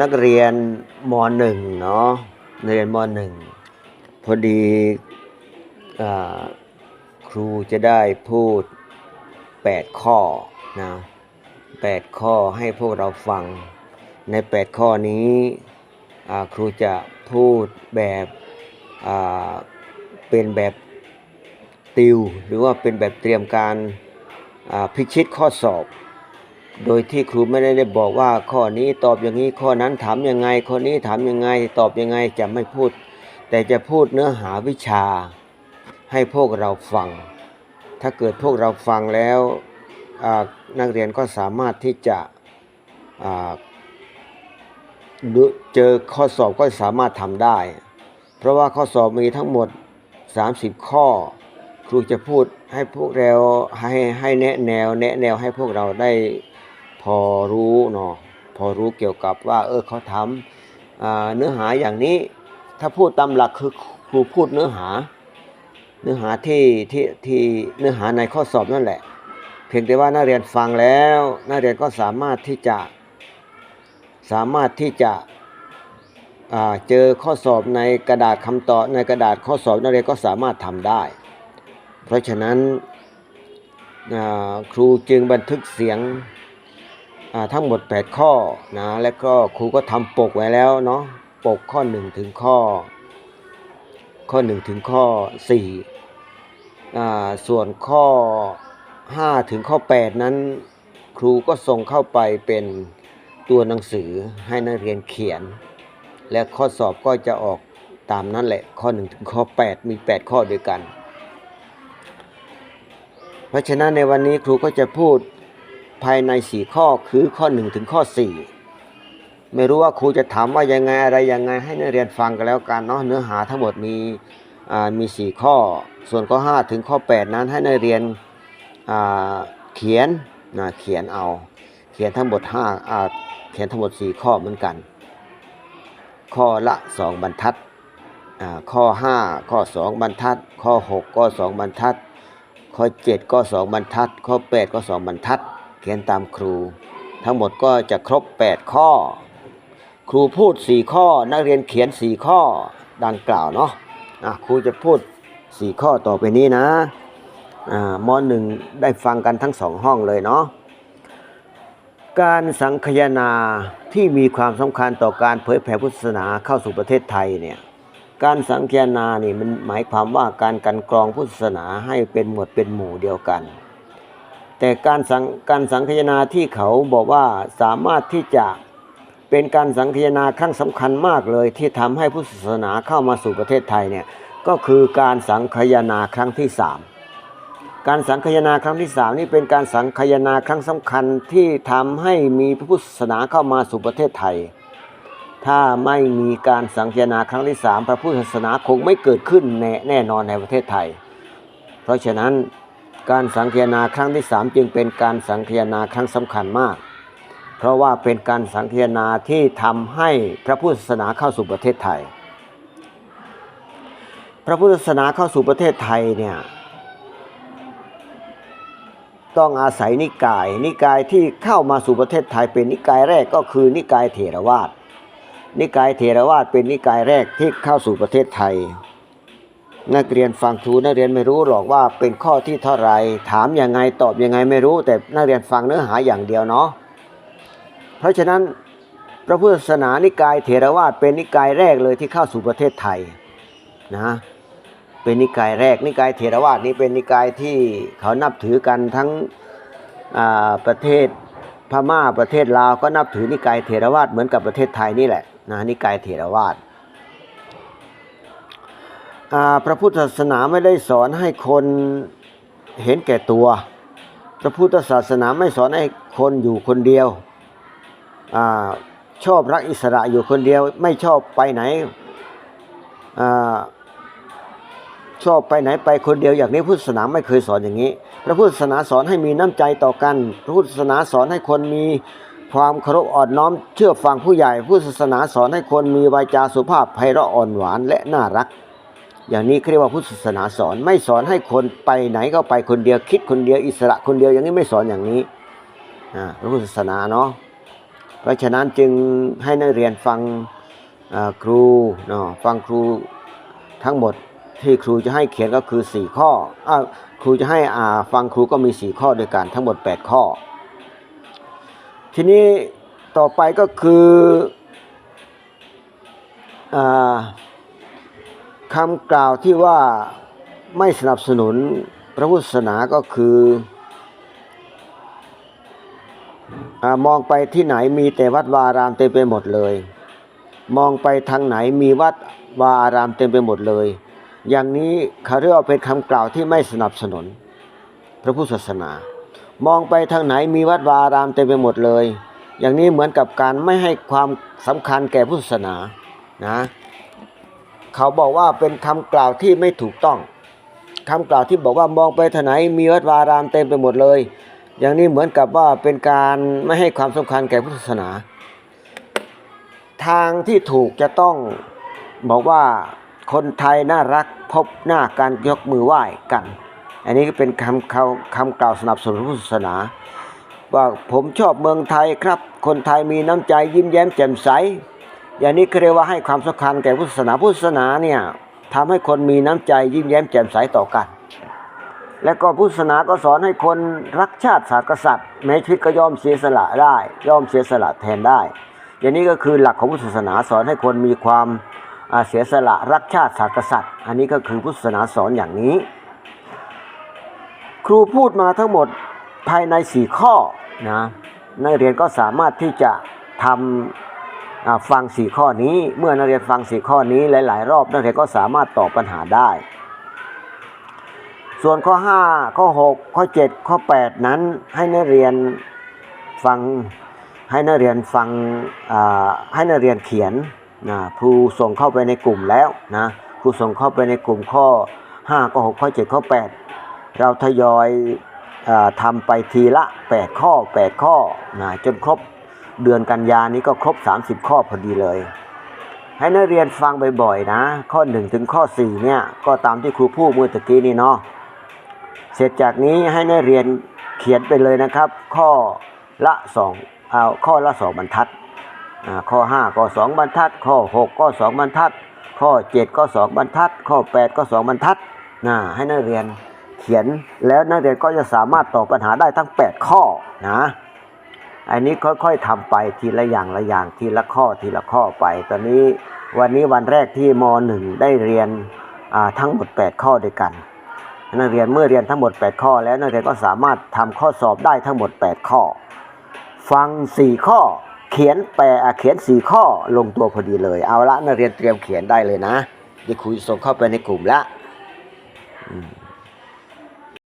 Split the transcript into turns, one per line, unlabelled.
นักเรียนมหนึ่งเนาะเรียนมหนึ่งพอดีอครูจะได้พูดแปดข้อนะแปดข้อให้พวกเราฟัง ในแปดข้อนี้ครูจะพูดแบบเป็นแบบติว หรือว่าเป็นแบบเตรียมการพิชิตข้อสอบ โดยที่ครูไม่ได้ได้บอกว่าข้อนี้ตอบอย่างนี้ข้อนั้นถามยังไง ข้อนี้ถามยังไง ตอบยังไงจะไม่พูด แต่จะพูดเนื้อหาวิชา ให้พวกเราฟัง ถ้าเกิดพวกเราฟังแล้วนักเรียนก็สามารถที่จะเจอข้อสอบก็สามารถทำได้ เพราะว่าข้อสอบมีทั้งหมด 30 ข้อ ครูจะพูดให้พวกเราให้ให้แนะแนวแนะแนวให้พวกเราได้ พอรู้เนาะพอรู้เกี่ยวกับว่า เออเขาทำเนื้อหาอย่างนี้ ถ้าพูดตามหลักคือครูพูดเนื้อหา เนื้อหาที่ที่ที่เนื้อหาในข้อสอบนั่นแหละ เพียงแต่ว่านักเรียนฟังแล้วนักเรียนก็สามารถที่จะสามารถที่จะเจอข้อสอบในกระดาษคำตอบในกระดาษข้อสอบนักเรียนก็สามารถทำได้ เพราะฉะนั้นครูจึงบันทึกเสียง ทั้งหมด 8 ข้อนะและก็ครูก็ทำปกไว้แล้วเนาะปกข้อ 1 ถึงข้อ ข้อ 1 ถึงข้อ4อ่าส่วนข้อ 5 ถึงข้อ 8 นั้น ครูก็ส่งเข้าไปเป็นตัวหนังสือให้นักเรียนเขียน และข้อสอบก็จะออกตามนั้นแหละข้อ 1 ถึงข้อ 8 มี 8 ข้อด้วยกัน เพราะฉะนั้นในวันนี้ครูก็จะพูด ภายใน4ข้อคือข้อ1ถึงข้อ4ไม่รู้ว่าครูจะถามว่ายังไงอะไรยังไงให้นักเรียนฟังกันแล้วกันเนาะเนื้อหาทั้งหมดมีอ่ามี4ข้อ ส่วนข้อ5ถึงข้อ8นั้นให้นักเรียนเขียนนะเขียนเอา เขียนทั้งหมด5อ่าเขียนทั้งหมด4ข้อเหมือนกัน ข้อละ2บรรทัดอ่าข้อ 5 ข้อ 2 บรรทัด ข้อ 6 ก็ 2 บรรทัด ข้อ 7 ก็ 2 บรรทัด ข้อ 8 ก็ 2 บรรทัด เขียนตามครู ทั้งหมดก็จะครบ 8 ข้อ ครูพูด 4 ข้อ นักเรียนเขียน 4 ข้อดังกล่าวเนาะะครูจะพูด 4 ข้อต่อไปนี้นะอ่ามหนึ่งได้ฟังกันทั้งสองห้องเลยเนาะการสังคยนาที่มีความสำคัญต่อการเผยแผ่พุทธศาสนาเข้าสู่ประเทศไทยเนี่ยการสังคยนานี่มันหมายความว่าการกันกรองพุทธศาสนาให้เป็นหมวดเป็นหมู่เดียวกัน แต่การสังการสังคายนาที่เขาบอกว่าสามารถที่จะเป็นการสังคายนาครั้งสำคัญมากเลย ที่ทำให้พุทธศาสนาเข้ามาสู่ประเทศไทยเนี่ยก็คือการสังคายนาครั้งที่สามการสังคายนาครั้งที่สามนี่เป็นการสังคายนาครั้งสำคัญที่ทำให้มีพระพุทธศาสนาเข้ามาสู่ประเทศไทย ถ้าไม่มีการสังคายนาครั้งที่สามพระพุทธศาสนาคงไม่เกิดขึ้นแน่แน่นอนในประเทศไทย เพราะฉะนั้น การสังคายนาครั้งที่สามจึงเป็นการสังคายนาครั้งสำคัญมาก เพราะว่าเป็นการสังคายนาที่ทำให้พระพุทธศาสนาเข้าสู่ประเทศไทย พระพุทธศาสนาเข้าสู่ประเทศไทยเนี่ยต้องอาศัยนิกาย นิกายที่เข้ามาสู่ประเทศไทยเป็นนิกายแรกก็คือนิกายเถรวาทนิกายเถรวาทเป็นนิกายแรกที่เข้าสู่ประเทศไทย นักเรียนฟังครูนักเรียนไม่รู้หรอกว่าเป็นข้อที่เท่าไรถามยังไงตอบยังไงไม่รู้ แต่นักเรียนฟังเนื้อหาอย่างเดียวเนาะเพราะฉะนั้นพระพุทธศาสนานิกายเถรวาทเป็นนิกายแรกเลยที่เข้าสู่ประเทศไทยนะเป็นนิกายแรกนิกายเถรวาทนี้เป็นนิกายที่เขานับถือกันทั้งประเทศพม่าประเทศลาวก็นับถือนิกายเถรวาทเหมือนกับประเทศไทยนี่แหละนะนิกายเถรวาท พระพุทธศาสนาไม่ได้สอนให้คนเห็นแก่ตัว พระพุทธศาสนาไม่สอนให้คนอยู่คนเดียวอชอบรักอิสระอยู่คนเดียว ไม่ชอบไปไหนอชอบไปไหนไปคนเดียวอย่างนี้พุทธศาสนาไม่เคยสอนอย่างนี้ พระพุทธศาสนาสอนให้มีน้ำใจต่อกัน พระพุทธศาสนาสอนให้คนมีความเคารพอ่อนน้อมเชื่อฟังผู้ใหญ่ พุทธศาสนาสอนให้คนมีวาจาสุภาพไพเราะอ่อนหวานและน่ารัก อย่างนี้เขาเรียกว่าพุทธศาสนาสอนไม่สอนให้คนไปไหนก็ไปคนเดียวคิดคนเดียวอิสระคนเดียวอย่างนี้ไม่สอนอย่างนี้อ่าพระพุทธศาสนาเนาะเพราะฉะนั้นจึงให้นักเรียนฟังครูเนาะฟังครูทั้งหมดที่ครูจะให้เขียนก็คือ 4 ข้ออ้าวครูจะให้อ่าฟังครูก็มี 4 ข้อด้วยกันทั้งหมด 8 ข้อ ทีนี้ต่อไปก็คืออ่า คำกล่าวที่ว่าไม่สนับสนุนพระพุทธศาสนาก็คืออมองไปที่ไหนมีแต่วัดวาอารามเต็มไปหมดเลย มองไปทางไหนมีวัดวาอารามเต็มไปหมดเลย อย่างนี้เขาเรียกว่าเป็นคำกล่าวที่ไม่สนับสนุน พระพุทธศาสนา มองไปทางไหนมีวัดวาอารามเต็มไปหมดเลย อย่างนี้เหมือนกับการไม่ให้ความสำคัญแก่พุทธศาสนานะ เขาบอกว่าเป็นคำกล่าวที่ไม่ถูกต้องคำกล่าวที่บอกว่ามองไปทางไหนมีวัดวาอารามเต็มไปหมดเลย อย่างนี้เหมือนกับว่าเป็นการไม่ให้ความสำคัญแก่พุทธศาสนา ทางที่ถูกจะต้องบอกว่าคนไทยน่ารักพบหน้าการยกมือไหว้กัน อันนี้ก็เป็นคำคำคำกล่าวสนับสนุนพุทธศาสนา ว่าผมชอบเมืองไทยครับ คนไทยมีน้ำใจยิ้มแย้มแจ่มใส อย่างนี้เขาเรียกว่าให้ความสำคัญแก่พุทธศาสนาพุทธศาสนาเนี่ยทำให้คนมีน้ำใจยิ้มแย้มแจ่มใสต่อกัน และก็พุทธศาสนาก็สอนให้คนรักชาติศาสตร์กษัตริย์แม้ชีวิตก็ยอมเสียสละได้ยอมเสียสละแทนได้ อย่างนี้ก็คือหลักของพุทธศาสนาสอนให้คนมีความเสียสละรักชาติศาสตร์กษัตริย์ อันนี้ก็คือพุทธศาสนาสอนอย่างนี้ ครูพูดมาทั้งหมดภายในสี่ข้อนะนักเรียนก็สามารถที่จะทำอ่า ฟังสี่ข้อนี้เมื่อนักเรียนฟังสี่ข้อนี้หลาย ๆ รอบนักเรียนก็สามารถตอบปัญหาได้ ส่วนข้อ 5 ข้อ 6 ข้อ 7 ข้อ 8 นั้นให้นักเรียนฟังให้นักเรียนฟังให้นักเรียนเขียนนะครูส่งเข้าไปในกลุ่มแล้วนะครูส่งเข้าไปในกลุ่มข้อ 5 ข้อ 6 ข้อ 7 ข้อ 8 เราทยอยอทำไปทีละ 8 ข้อ 8 ข้อนะจนครบ เดือนกันยานี้ก็ครบ 30 ข้อพอดีเลย ให้นักเรียนฟังบ่อยๆนะ ข้อ 1 ถึงข้อ 4 เนี่ย ก็ตามที่ครูพูดเมื่อตะกี้นี่เนาะเสร็จจากนี้ให้นักเรียนเขียนไปเลยนะครับ ข้อละ2เอาข้อละ 2 บรรทัดอ่าข้อ 5 ก็2บรรทัด ข้อ 6 ก็ 2 บรรทัด ข้อ 7 ก็ 2 บรรทัด ข้อ 8 ก็ 2 บรรทัดนะให้นักเรียนเขียนแล้วนักเรียนก็จะสามารถตอบปัญหาได้ทั้ง 8 ข้อนะ อันนี้ค่อยๆทำไปทีละอย่างละอย่างทีละข้อทีละข้อไป ตอนนี้วันนี้วันแรกที่ม .1 ได้เรียนทั้งหมด 8 ข้อด้วยกันนักเรียนเมื่อเรียนทั้งหมด 8 ข้อ แล้วนักเรียนก็สามารถทำข้อสอบได้ทั้งหมด 8 ข้อ ฟัง 4 ข้อ เขียนแปลอะเขียน 4 ข้อลงตัวพอดีเลย เอาละนักเรียนเตรียมเขียนได้เลยนะเดี๋ยวครูส่งเข้าไปในกลุ่มละ